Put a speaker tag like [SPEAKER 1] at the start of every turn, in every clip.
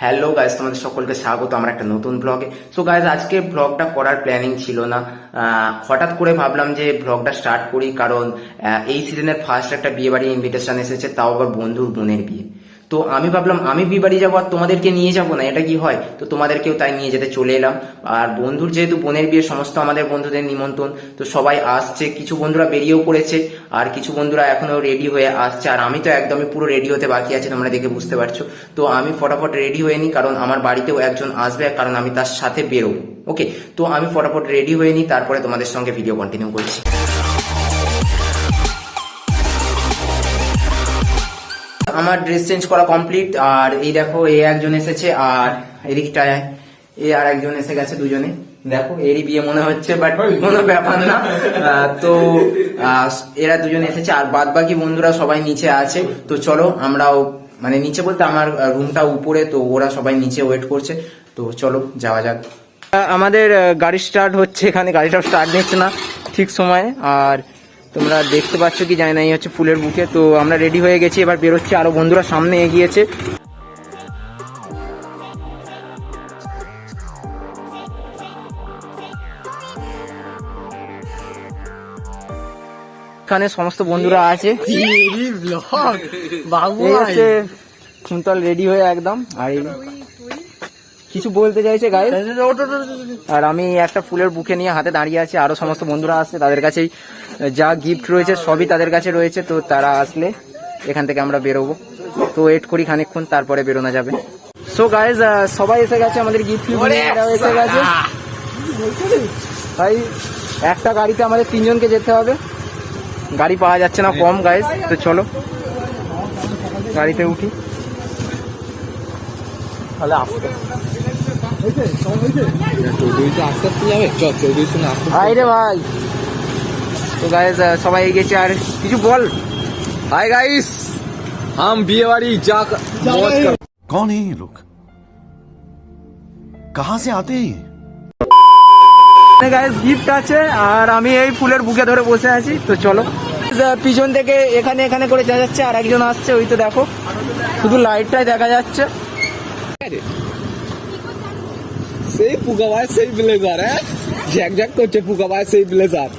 [SPEAKER 1] Hello guys তোমাদের সকলকে স্বাগত আমার একটা নতুন ব্লগে সো গাইজ আজকে ব্লগটা করার প্ল্যানিং ছিল না। হঠাৎ করে ভাবলাম যে ব্লগটা স্টার্ট করি, কারণ এই সিজনের ফার্স্ট একটা বিয়ে বাড়ি ইনভিটেশন এসেছে, তাও আবার বন্ধুর বোনের বিয়ে। তো আমি ভাবলাম, আমি বিয়ে যাব আর তোমাদেরকে নিয়ে যাব না, এটা কি হয়? তো তোমাদেরকেও তাই নিয়ে যেতে চলে এলাম। আর বন্ধুর যেহেতু বোনের বিয়ে, সমস্ত আমাদের বন্ধুদের নিমন্ত্রণ, তো সবাই আসছে। কিছু বন্ধুরা বেরিয়েও পড়েছে, আর কিছু বন্ধুরা এখনও রেডি হয়ে আসছে। আর আমি তো একদমই পুরো রেডি হতে বাকি আছে, তোমরা দেখে বুঝতে পারছ। তো আমি ফটাফট রেডি হয়ে নিই, কারণ আমার বাড়িতেও একজন আসবে, কারণ আমি তার সাথে বেরোবো। ওকে তো আমি ফটাফট রেডি হয়ে নিই, তারপরে তোমাদের সঙ্গে ভিডিও কন্টিনিউ করছি। আমার ড্রেস চেঞ্জ করা কমপ্লিট আর এই দেখো, এ একজন এসেছে, আর এদিকটায় এ আর একজন এসে গেছে দুজনে। দেখো, এরই বিয়ে মনে হচ্ছে বাট কোনো ব্যাপার না। তো এরা দুজন এসেছে, আর বাদ বাকি বন্ধুরা সবাই নিচে আছে। তো চলো, আমরাও মানে নিচে বলতে আমার রুমটা উপরে, তো ওরা সবাই নিচে ওয়েট করছে। তো চলো, যাওয়া যাক। আমাদের গাড়ি স্টার্ট হচ্ছে এখানে, গাড়িটাও স্টার্ট নিচ্ছে না, ঠিক সময়ে। আর তোমরা দেখতে পাচ্ছ কি জানি না এই হচ্ছে ফুলের বুকে। তো আমরা রেডি হয়ে গেছি এবার বেরোচ্ছি আরও বন্ধুরা সামনে এগিয়েছে এখানে সমস্ত বন্ধুরা আছে।
[SPEAKER 2] বাবু
[SPEAKER 1] হচ্ছে কুন্তল রেডি হয়ে একদম আর কিছু বলতে চাইছে গায়ে আর আমি একটা ফুলের বুকে নিয়ে হাতে দাঁড়িয়ে আছি আরও সমস্ত বন্ধুরা আসছে তাদের কাছেই যা গিফট রয়েছে সবই তাদের কাছে রয়েছে তো তারা আসলে এখান থেকে আমরা বেরোবো। তো ওয়েট করি খানিকক্ষণ তারপরে বেরোনো যাবে। সো গাইজ সবাই এসে গেছে আমাদের গিফট এসে গেছে। ভাই একটা গাড়িতে আমাদের তিনজনকে যেতে হবে। গাড়ি পাওয়া যাচ্ছে না কম গাইজ তো চলো। গাড়িতে উঠি।
[SPEAKER 2] তাহলে
[SPEAKER 1] ভাই সবাই গেছে কিছু বল
[SPEAKER 3] গাইস হ্যাঁ
[SPEAKER 1] গাইস গিফট আছে আর আমি এই ফুলের বুকে ধরে বসে আছি তো চলো পিছন থেকে এখানে এখানে করে যা যাচ্ছে আর একজন আসছে ওই তো দেখো শুধু লাইটটাই দেখা যাচ্ছে
[SPEAKER 2] সেই পুকাবায় সেই ব্লেজার হ্যাঁ জ্যাক জ্যাক করছে পুকাবায় সেই ব্লেজার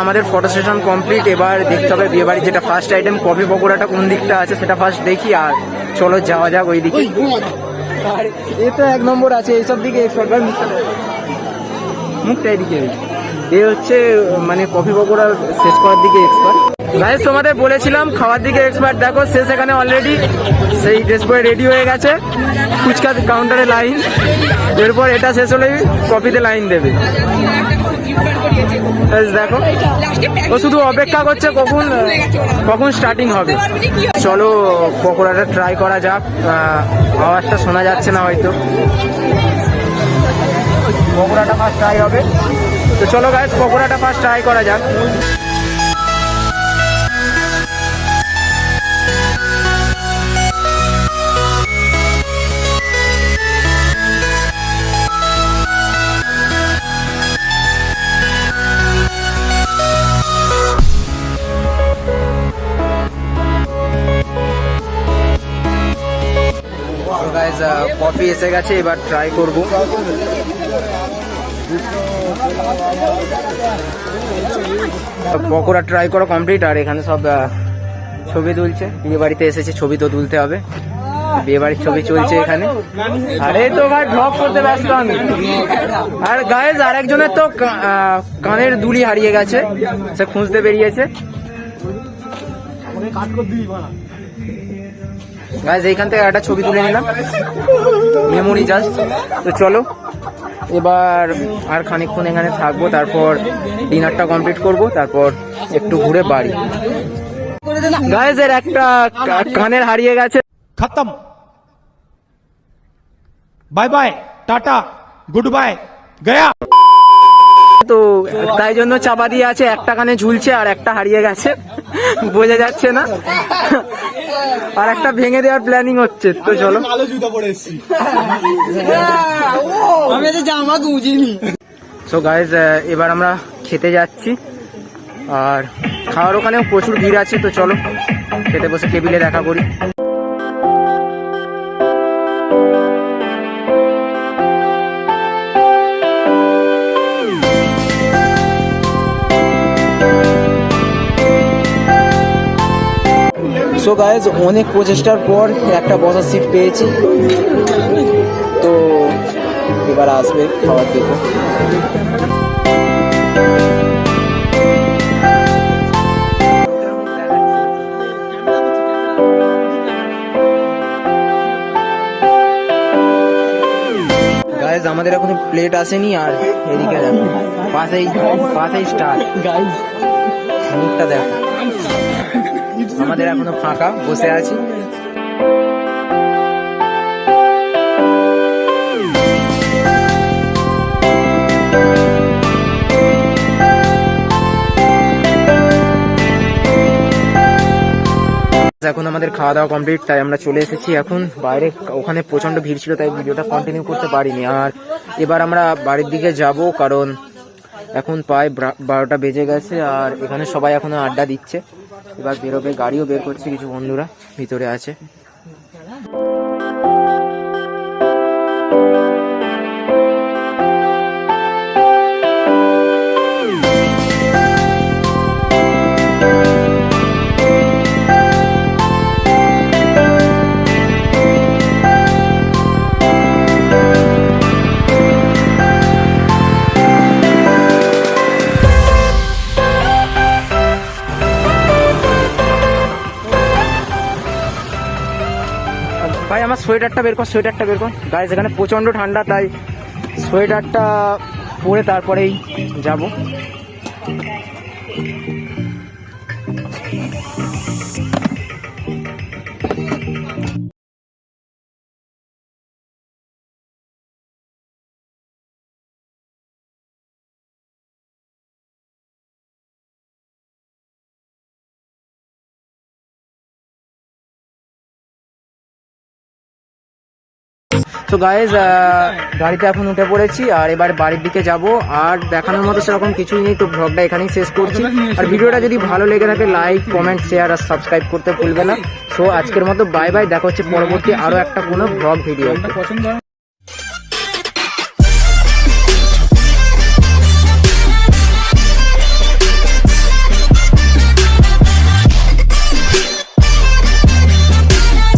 [SPEAKER 1] আমাদের ফটো সেশন কমপ্লিট এবার দেখতে হবে বিয়ে বাড়ির যেটা ফার্স্ট আইটেম কফি পকোড়াটা কোন দিকটা আছে সেটা ফার্স্ট দেখি আর চলো যাওয়া যাক ওই দিকে আর এ তো এক নম্বর আছে এইসব দিকে এক্সপার্ট ভাই মুখটা এদিকে এ হচ্ছে মানে কফি পকোড়া শেষ করার দিকে এক্সপার্ট গাইস তোমাদের বলেছিলাম খাওয়ার দিকে এক্সপার্ট দেখো শেষ এখানে অলরেডি সেই ড্রেস পরে রেডি হয়ে গেছে। ফুচকা কাউন্টারে লাইন এরপর এটা শেষ হলেই কফিতে লাইন দেবে। দেখো। ও শুধু অপেক্ষা করছে কখন কখন স্টার্টিং হবে। চলো, পকোড়াটা ট্রাই করা যাক। আওয়াজটা শোনা যাচ্ছে না হয়তো। পকোড়াটা ফার্স্ট ট্রাই হবে। তো চলো গাইস পকোড়াটা ফার্স্ট ট্রাই করা যাক। কফি এসে গেছে, এবার ট্রাই করব। পকোড়া ট্রাই করা কমপ্লিট আর এখানে সব ছবি তুলছে। বিয়ে বাড়িতে এসেছে, ছবি তো তুলতে হবে। বিয়ে বাড়ির ছবি চলছে এখানে। আরে তো ভাই ব্লগ করতে ব্যস্ত আমি। আর গায়েস আরেকজনের তো কা- কানের দুলি হারিয়ে গেছে। সে খুঁজতে বেরিয়েছে। গাইজ এইখান থেকে একটা ছবি তুলে নিলাম। মেমোরি জাস্ট তো চলো এবার আর খানিকক্ষণ এখানে থাকব তারপর ডিনারটা কমপ্লিট করব তারপর একটু ঘুরে বাড়ি। গাইজ এর একটা কানের হারিয়ে গেছে।
[SPEAKER 4] খতম। Bye bye tata good bye Gaya
[SPEAKER 1] তো তাই জন্য চাপা দিয়ে আছে একটা কানে ঝুলছে আর একটা হারিয়ে গেছে। বোঝা যাচ্ছে না? আর একটা ভেঙে দেওয়ার প্ল্যানিং হচ্ছে তো চলো।
[SPEAKER 2] কালো জুতো পরে এসছি।
[SPEAKER 1] সো গাইজ এবার আমরা খেতে যাচ্ছি। আর খাওয়ার ওখানেও প্রচুর ভিড় আছে তো চলো খেতে বসে টেবিলে দেখা করি। সো গাইজ অনেক প্রচেষ্টার পর একটা বসার সিট পেয়েছি। তো এবার আসবে খাবার দেখো গাইজ আমাদের এখনও প্লেট আসেনি আর এদিকে দেখো পাশেই পাশেই স্টার গাইজ মুখটা দেখো। আমাদের এখনও ফাঁকা, বসে আছি। এখন আমাদের খাওয়া দাওয়া কমপ্লিট তাই আমরা চলে এসেছি এখন। বাইরে ওখানে প্রচণ্ড ভিড় ছিল, তাই ভিডিওটা কন্টিনিউ করতে পারিনি। আর এবার আমরা বাড়ির দিকে যাব, কারণ এখন প্রায় ব্রা- বারোটা বেজে গেছে আর এখানে সবাই এখনও আড্ডা দিচ্ছে। এবার বেরোবে, গাড়িও বের করছে কিছু বন্ধুরা, ভিতরে আছে। ভাই, আমার সোয়েটারটা বের কর, সোয়েটারটা বের কর। গাইজ এখানে প্রচণ্ড ঠান্ডা, তাই সোয়েটারটা পরে তারপরেই যাব। তো গাইজ গাড়িতে এখন উঠে পড়েছি আর এবার বাড়ির দিকে যাব। আর দেখানোর মতো সেরকম কিছুই নেই তো ব্লগটা এখানেই শেষ করছি। আর ভিডিওটা যদি ভালো লেগে থাকে লাইক কমেন্ট শেয়ার আর সাবস্ক্রাইব করতে ভুলবে না। সো আজকের মতো বাই বাই দেখা হচ্ছে পরবর্তী আরও একটা কোনো ভ্লগ ভিডিও